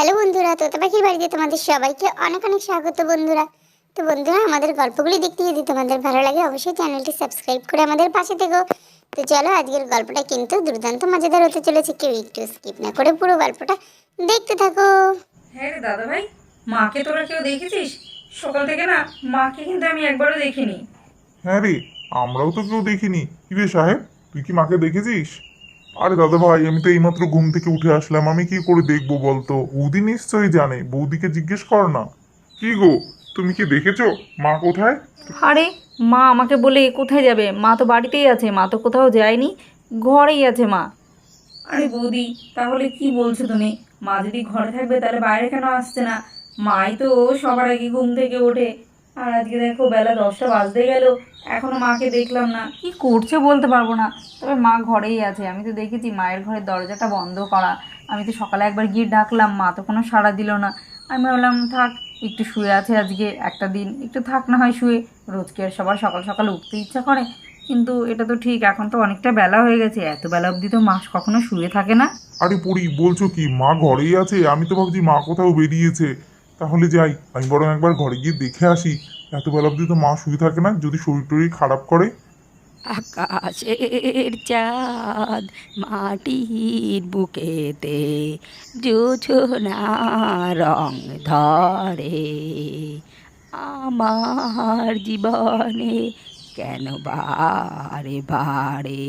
Hello বন্ধুরা তোতা পাখির বাড়িতে তোমাদের সবাইকে অনেক অনেক স্বাগত বন্ধুরা। তো বন্ধুরা আমাদের গল্পগুলি দেখতে যদি তোমাদের ভালো লাগে অবশ্যই চ্যানেলটি সাবস্ক্রাইব করে আমাদের পাশে থেকো। তো চলো আজকের গল্পটা কিন্তু দুর্দান্ত মজাদার হতে চলেছে কেউ একটু স্কিপ না করে পুরো গল্পটা দেখতে থাকো। হ্যাঁ দাদা ভাই মাকে তোরা কেউ দেখেছিস? সকাল থেকে না মাকে কিন্তু আমি একবারও দেখিনি। হ্যাঁ রে আমরাও তো কেউ দেখিনি। কি রে সাহেব তুই কি মাকে দেখেছিস? আরে দাদা ভাই আমি তো এইমাত্র ঘুম থেকে উঠে আসলাম। আমি কি করে দেখব বলতো? বৌদি নিশ্চয়ই জানে। বৌদিকে জিজ্ঞেস কর না। কি গো তুমি কি দেখেছ? মা কোথায়? আরে মা আমাকে বলে কোথায় যাবে? মা তো বাড়িতেই আছে মা তো কোথাও যায়নি। ঘরেই আছে মা। আরে বৌদি তাহলে কি বলছো তুমি? মা যদি ঘরে থাকবে তাহলে বাইরে কেন আসছে না? মাই তো সবার আগে ঘুম থেকে ওঠে। আর আজকে দেখো বেলা দশটা বাজতে গেল। এখনও মাকে দেখলাম না। কি করছে বলতে পারব না। তবে মা ঘরেই আছে। আমি তো দেখেছি মায়ের ঘরের দরজাটা বন্ধ করা। আমি তো সকালে একবার গিয়ে ডাকলাম, মা তো কোনো সাড়া দিল না। আমি ভাবলাম, থাক, একটু শুয়ে আছে আজকে, একটা দিন। একটু থাক না হয় শুয়ে। রোজকে আর সবার সকাল সকাল উঠতে ইচ্ছা করে। কিন্তু এটা তো ঠিক, এখন তো অনেকটা বেলা হয়ে গেছে। এত বেলা অবধি তো মাস কখনো শুয়ে থাকে না। আরে পড়ি, বলছো কি, মা ঘরেই আছে? আমি তো ভাবছি মা কোথাও বেরিয়েছে। তাহলে যাই, আমি বরং একবার ঘরে গিয়ে দেখে আসি। এত বেলা অব্দি তো মা শুয়ে থাকে না, যদি শরীর টরীর খারাপ করে। আকাশের চাঁদ মাটির বুকেতে, জোছনা রং ধরে। আমার জীবনে কেন বারে বারে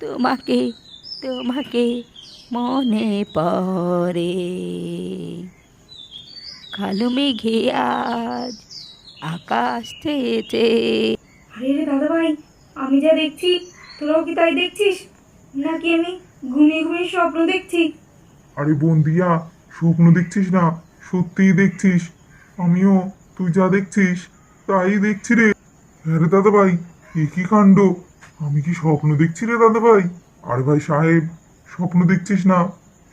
তোমাকে তোমাকে মনে পড়ে? কালো মেঘে আজ আকাশ থেয়েছে। আরে রে দাদা ভাই আমি যা দেখছি তোরাও কি তাই দেখছিস? নাকি আমি ঘুমিয়ে ঘুমিয়ে স্বপ্ন দেখছি? আরে বন্দিয়া স্বপ্ন দেখছিস না সত্যিই দেখছিস। আমিও তুই যা দেখছিস তাই দেখছি রে। আরে রে দাদা ভাই এ কি কাণ্ড? আমি কি স্বপ্ন দেখছি রে দাদা ভাই আরে ভাই সাহেব স্বপ্ন দেখছিস না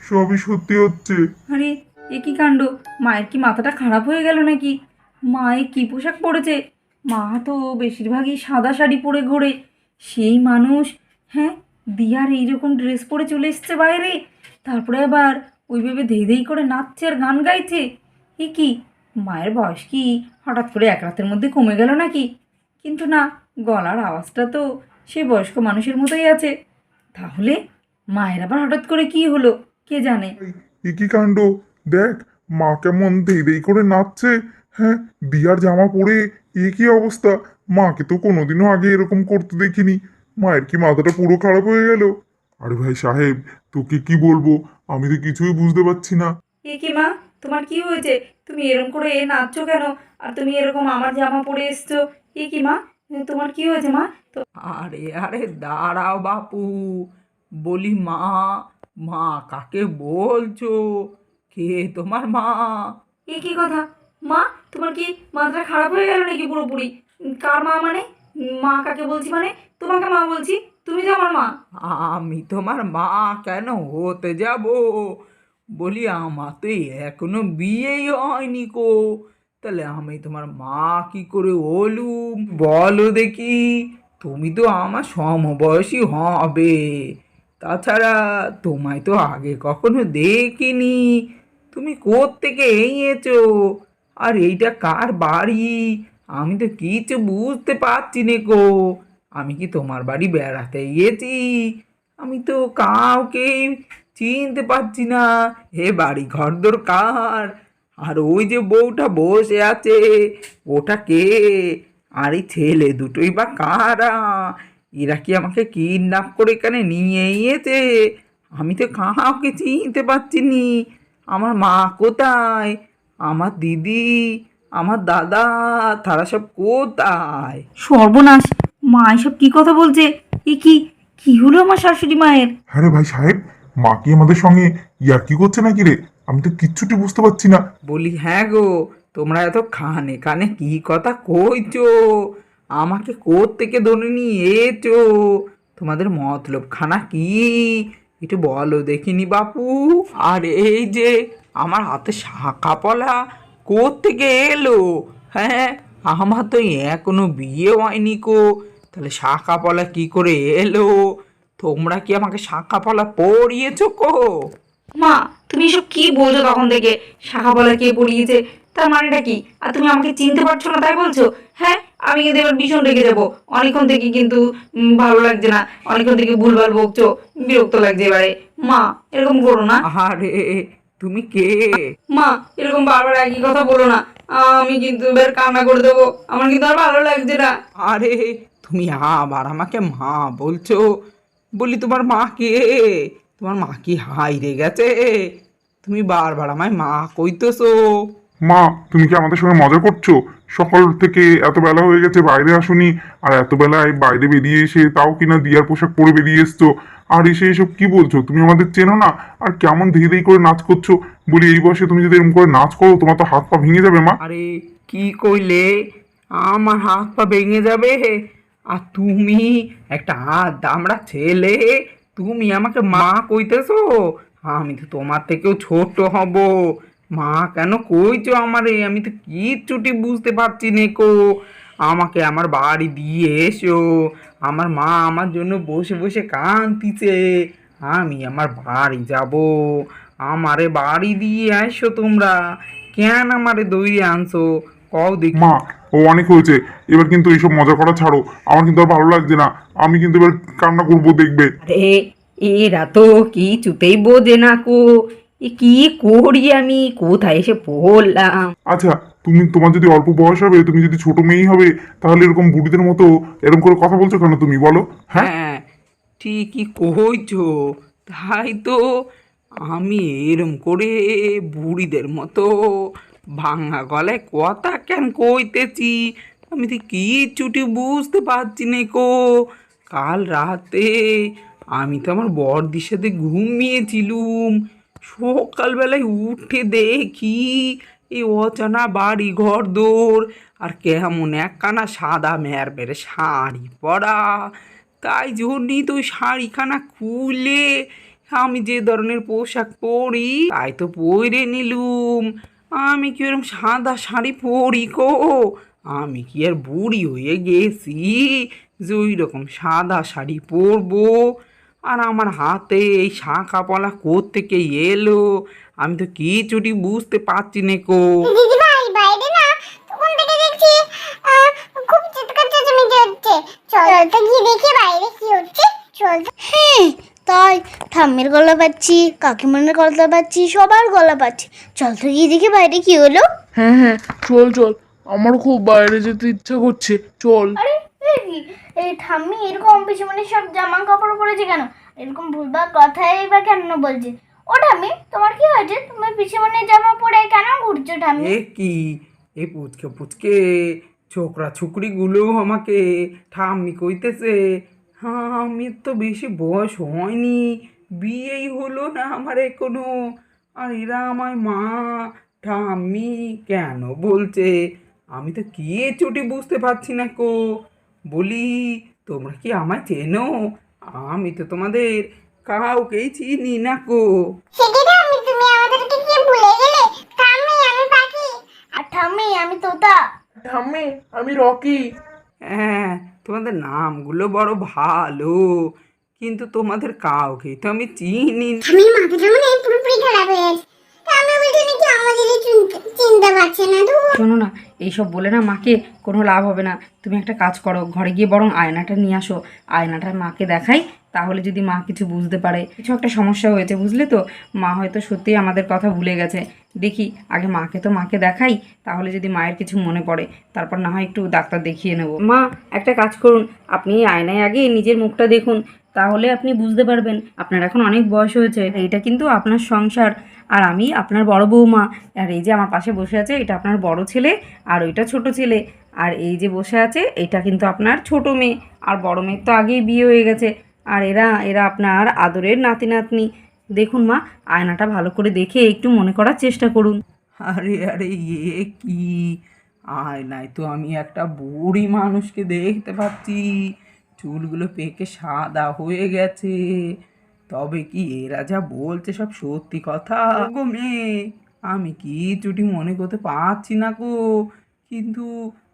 সবই সত্যি হচ্ছে। আরে এ কি কাণ্ড? মায়ের কি মাথাটা খারাপ হয়ে গেল নাকি? মায়ে কি পোশাক পরেছে? মা তো বেশিরভাগই সাদা শাড়ি পরে ঘোরে। সেই মানুষ হ্যাঁ দিয়ার এইরকম ড্রেস পরে চলে এসছে বাইরে। তারপরে আবার ওইভাবে ধেই ধেই করে নাচছে আর গান গাইছে। এ কি? মায়ের বয়স কি? হঠাৎ করে এক রাতের মধ্যে কমে গেল নাকি? কিন্তু না, গলার আওয়াজটা তো সে বয়স্ক মানুষের মতোই আছে। তাহলে মায়ের আবার হঠাৎ করে কি হলো? কে জানে? কি কাণ্ড? দেখ মা কেমন দেই দেই করে নাচছে। হ্যাঁ দিয়ার জামা পরে এ কি অবস্থা? মাকে তো কোনোদিনও আগে এরকম করতে দেখিনি। মায়ের কি মাথাটা পুরো খারাপ হয়ে গেল? আরে ভাই সাহেব তোকে কি বলব? আমি তো কিছুই বুঝতে পারছি না। এ কি মা তোমার কি হয়েছে? তুমি এরকম করে এ নাচছো কেন? আর তুমি এরকম আমার জামা পরে এসছো। এ কি মা তোমার কি হয়েছে মা? তো আরে আরে দাঁড়াও বাপু। বলি মা মা কাকে বলছো? কে তোমার মা? এ কি কথা? মা তোমার কি মাথাটা খারাপ হয়ে গেল নাকি পুরোপুরি? কার মা মানে? মা কাকে বলছি মানে? তোমাকে মা বলছি তুমি যে আমার মা। আমি তোমার মা কেন হতে যাব? বলি আমার তো এখনও বিয়েই হয়নি কো। তাহলে আমি তোমার মা কি করে হলুম? বলো দেখি। তুমি তো আমার সমবয়সী হবে। তাছাড়া তোমায় তো আগে কখনো দেখিনি। তুমি কোত্থেকে এইয়েছো আর এইটা কার বাড়ি? আমি তো কিছু বুঝতে পারছি নে কো আমি কি তোমার বাড়ি বেড়াতে গিয়েছি আমি তো কাউকে চিনতে পারছি না। হে বাড়ি ঘরদোর কার? আর ওই যে বউটা বসে আছে, ওটা কে? আর এই ছেলে দুটোই বা কারা? এরা কি আমাকে কিডন্যাপ করে এখানে নিয়ে এসেছে? আমি তো কাউকে চিনতে পারছি নি। আমার মা কোথায়? আমার দিদি আমার দাদা তারা সব কোথায়? সর্বনাশ মা এসব কি কথা বলছে? এ কি কি হলো আমার শাশুড়ি মায়ের? হ্যাঁ রে ভাই সাহেব মা কি আমাদের সঙ্গে ইয়ার কি করছে নাকি রে? আমি তো কিচ্ছুটি বুঝতে পারছি না। বলি হ্যাঁ গো তোমরা এত খানে কানে কি কথা কইছো? আমাকে থেকে ধরে নিয়ে এছো তোমাদের মতলব খানা কি? একটু বলো দেখিনি বাপু। আর এই যে আমার হাতে শাখা পলা থেকে এলো? হ্যাঁ আমার তো এখনও বিয়ে হয়নি কো। তাহলে শাখা পলা কি করে এলো? তোমরা কি আমাকে শাখা পলা পরিয়েছো কো? মা, তুমি এসব কি বলছো তখন থেকে? শাখা বলা কে পড়িয়েছে? তার মানেটা কি? আর তুমি আমাকে চিনতে পারছ না তাই বলছো? হ্যাঁ আমি কিন্তু এবার ভীষণ রেগে যাব। অনেকক্ষণ থেকে কিন্তু ভালো লাগছে না। অনেকক্ষণ থেকে ভুলভাল বকছো বিরক্ত লাগছে এবারে। মা এরকম করো না। আরে তুমি কে? মা এরকম বারবার একই কথা বলো না। আমি কিন্তু এবার কান্না করে দেবো। আমার কিন্তু আর ভালো লাগছে না। আরে তুমি আবার আমাকে মা বলছো। বলি তোমার মা কে? তোমার মা কি হাইরে গেছে? তুমি বারবার আমায় মা কইতেছো। মা, তুমি কি আমাদের সঙ্গে মজা করছ? সকাল থেকে এত বেলা হয়ে গেছে, বাইরে আসুনি। আর এত বেলায় বাইরে বেরিয়ে এসে তাও কিনা দিয়ার পোশাক পরে বেরিয়ে এসছো? আর এসে এসব কি বলছো? তুমি আমাদের চেনো না। আর কেমন ধীরে ধীরে করে নাচ করছ? বলি, এই বয়সে তুমি যদি এরকম করে নাচ করো, তোমার তো হাত পা ভেঙে যাবে, মা। আরে, কি কইলে? আমার হাত পা ভেঙে যাবে। আর তুমি একটা হাত দামড়া ছেলে, তুমি আমাকে মা কইতেছো? আমি তো তোমার থেকেও ছোট হব। মা কেন কইছো আমারে? আমি তো কিচ্ছুটি বুঝতে পারছি নে কো। আমাকে আমার বাড়ি দিয়ে এসো। আমার মা আমার জন্য বসে বসে কাঁদতিছে। আমি আমার বাড়ি যাব। আমারে বাড়ি দিয়ে আসো তোমরা। কেন আমারে দৌড়ে আনছো? কও দেখি। মা ও অনেক হয়েছে। এবার কিন্তু এইসব মজা করা ছাড়ো। আমার কিন্তু আর ভালো লাগছে না। আমি কিন্তু এবার কান্না করব দেখবে। আরে এরা তো কিছুতেই বোঝে না কো। এ কি করি আমি? কোথায় এসে পড়লাম? আচ্ছা তুমি তোমার যদি অল্প বয়স হবে তুমি যদি ছোট মেয়েই হবে তাহলে এরকম বুড়িদের মতো এরকম করে কথা বলছো কেন তুমি বলো হ্যাঁ? হ্যাঁ ঠিকই কইছো। তাই তো আমি এরম করে বুড়িদের মতো ভাঙা গলায় কথা কেন কইতেছি? আমি তো কিচ্ছুটি বুঝতে পারছি না কো। কাল রাতে আমি তো আমার বড়দির সাথে ঘুমিয়েছিলুম। সকালবেলায় উঠে দেখি এই অচানা বাড়ি ঘর দৌড় আর কেমন একখানা সাদা মেয়ের বেড়ে শাড়ি পরা। তাই জন্যই তো শাড়িখানা খুলে আমি যে ধরনের পোশাক পরি, তাই তো পরে নিলুম। আমি কি ওরকম সাদা শাড়ি পরি কো আমি কি আর বুড়ি হয়ে গেছি যে ওই রকম সাদা শাড়ি পরবো? আর আমার হাতে এই শাঁখা পলা থেকে এলো? আমি তো কিছুটি বুঝতে পারছি না কো। দিদি ভাই বাইরে না তখন থেকে দেখছি খুব চিৎকার চেঁচামেচি হচ্ছে। চল তো গিয়ে দেখি বাইরে কি হচ্ছে। চল হ্যাঁ তাই ঠাম্মির গলা পাচ্ছি কাকিমানের গলা পাচ্ছি সবার গলা পাচ্ছি। চল তো গিয়ে দেখি বাইরে কি হলো। হ্যাঁ হ্যাঁ চল চল। আমার খুব বাইরে যেতে ইচ্ছা করছে। চল। আরে এই ঠাম্মি, এরকম পিছনে সব জামা কাপড় পরেছে কেন? এরকম ভুলভাল কথাই বা কেন বলছে? ও ঠাম্মি, তোমার কি হয়েছে? তুমি পিছনে জামা পরে কেন ঘুরছো ঠাম্মি? এ কি? এ পুচকে পুচকে, ছোকরা ছুকরিগুলো আমাকে ঠাম্মি কইতেছে। হ্যাঁ আমি তো বেশি বয়স হয়নি, বিয়েই হলো না আমার এখনও। আর এরা আমায় মা, ঠাম্মি কেন বলছে? আমি তো কি চুটি বুঝতে পারছি না কো। বলি তোমরা কি আমায় চেনো? আমি তো তোমাদের কাউকেই চিনি না কো সেটা আমি তুমি আমাদেরকে কি ভুলে গেলে? ঠাম্মি আমি তোতা। ঠাম্মি আমি রকি। হ্যাঁ তোমাদের নামগুলো বড় ভালো কিন্তু তোমাদের কাউকেই তো আমি চিনি না। আমি মাথাটা মনে পুরোপুরি খারাপ হয়ে গেছে। আমি বলছি নাকি আমাদের চিনতে পারছে না? শোনো না, এইসব বলে না মাকে কোনো লাভ হবে না। তুমি একটা কাজ করো, ঘরে গিয়ে বরং আয়নাটা নিয়ে আসো। আয়নাটা মাকে দেখাই তাহলে যদি মা কিছু বুঝতে পারে, কিছু একটা সমস্যা হয়েছে, বুঝলে তো? মা হয়তো সত্যিই আমাদের কথা ভুলে গেছে। দেখি, আগে মাকে তো মাকে দেখাই, তাহলে যদি মায়ের কিছু মনে পড়ে, তারপর না হয় একটু ডাক্তার দেখিয়ে নেব। মা, একটা কাজ করুন, আপনি আয়নায় আগে নিজের মুখটা দেখুন, তাহলে আপনি বুঝতে পারবেন, আপনার এখন অনেক বয়স হয়েছে এটা কিন্তু আপনার সংসার। আর আমি আপনার বড় বৌমা, আর এই যে আমার পাশে বসে আছে, এটা আপনার বড় ছেলে, আর ওইটা ছোট ছেলে, আর এই যে বসে আছে, এটা কিন্তু আপনার ছোট মেয়ে, আর বড় মেয়ের তো আগেই বিয়ে হয়ে গেছে। আর এরা এরা আপনার আদরের নাতি নাতনি। দেখুন মা, আয়নাটা ভালো করে দেখে একটু মনে করার চেষ্টা করুন। আরে আরে, এ কি? আয়নায় তো আমি একটা বুড়ি মানুষকে দেখতে পাচ্ছি। চুলগুলো পেকে সাদা হয়ে গেছে। তবে কি এরা যা বলছে সব সত্যি কথা? মেয়ে, আমি কিছুটি মনে করতে পারছি না গো। কিন্তু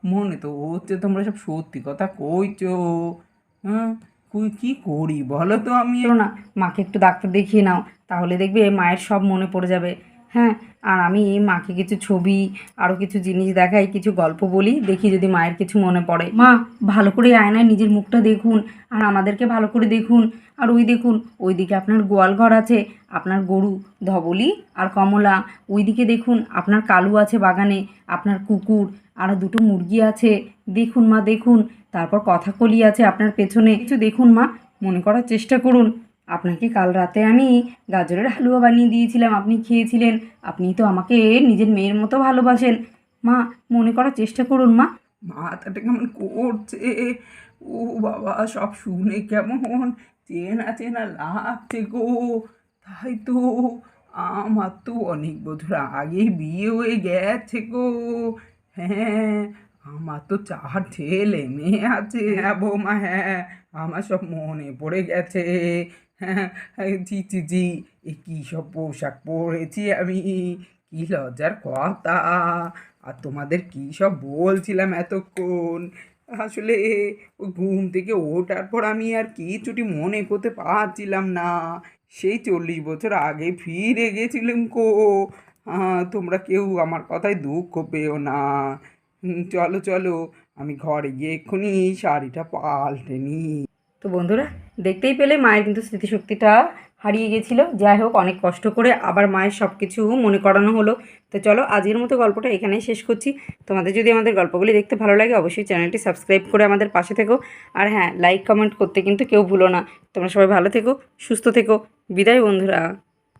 মনে তো হচ্ছে তোমরা সব সত্যি কথা কইছো। হ্যাঁ? কি করি? বলো তো আমি। না, মাকে একটু ডাক্তার দেখিয়ে নাও, তাহলে দেখবে মায়ের সব মনে পড়ে যাবে। হ্যাঁ আর আমি মাকে কিছু ছবি আরও কিছু জিনিস দেখাই, কিছু গল্প বলি, দেখি যদি মায়ের কিছু মনে পড়ে। মা, ভালো করে আয়নায় নিজের মুখটা দেখুন, আর আমাদেরকে ভালো করে দেখুন, আর ওই দেখুন, ওইদিকে আপনার গোয়াল ঘর আছে, আপনার গরু, ধবলি, আর কমলা, ওইদিকে দেখুন, আপনার কালু আছে বাগানে, আপনার কুকুর, আর দুটো মুরগি আছে, দেখুন মা, দেখুন, তারপর কথা কলি আছে আপনার পেছনে, কিছু দেখুন মা, মনে করার চেষ্টা করুন। আপনাকে কাল রাতে আমি গাজরের হালুয়া বানিয়ে দিয়েছিলাম, আপনি খেয়েছিলেন। আপনি তো আমাকে নিজের মেয়ের মতো ভালোবাসেন। মা, মনে করার চেষ্টা করুন, মা। মাথাটা কেমন করছে? ও বাবা, সব শুনে কেমন? চেনা চেনা লাগছে গো। তাই তো আমার তো অনেক বছর আগেই বিয়ে হয়ে গেছে গো। হ্যাঁ আমার তো চার ছেলে মেয়ে আছে হ্যাঁ বৌমা হ্যাঁ আমার সব মনে পড়ে গেছে। জি জি জি এ কী সব পোশাক পরেছি আমি, কি লজ্জার কথা। আর তোমাদের কী সব বলছিলাম এতক্ষণ? আসলে ওই ঘুম থেকে ওঠার পর আমি আর কিছুটি মনে করতে পারছিলাম না। সেই চল্লিশ বছর আগে ফিরে গেছিলাম কো। তোমরা কেউ আমার কথায় দুঃখ পেও না। চলো চলো, আমি ঘরে গিয়ে এক্ষুনি শাড়িটা পাল্টে নিই। তো বন্ধুরা, দেখতেই পেলে মায়ের কিন্তু স্মৃতিশক্তিটা হারিয়ে গেছিল। যাই হোক, অনেক কষ্ট করে আবার মায়ের সব কিছু মনে করানো হলো। তো চলো, আজকের মতো গল্পটা এখানেই শেষ করছি। তোমাদের যদি আমাদের গল্পগুলি দেখতে ভালো লাগে, অবশ্যই চ্যানেলটি সাবস্ক্রাইব করে আমাদের পাশে থেকো। আর হ্যাঁ লাইক কমেন্ট করতে কিন্তু কেউ ভুলো না। তোমরা সবাই ভালো থেকো, সুস্থ থেকো। বিদায় বন্ধুরা।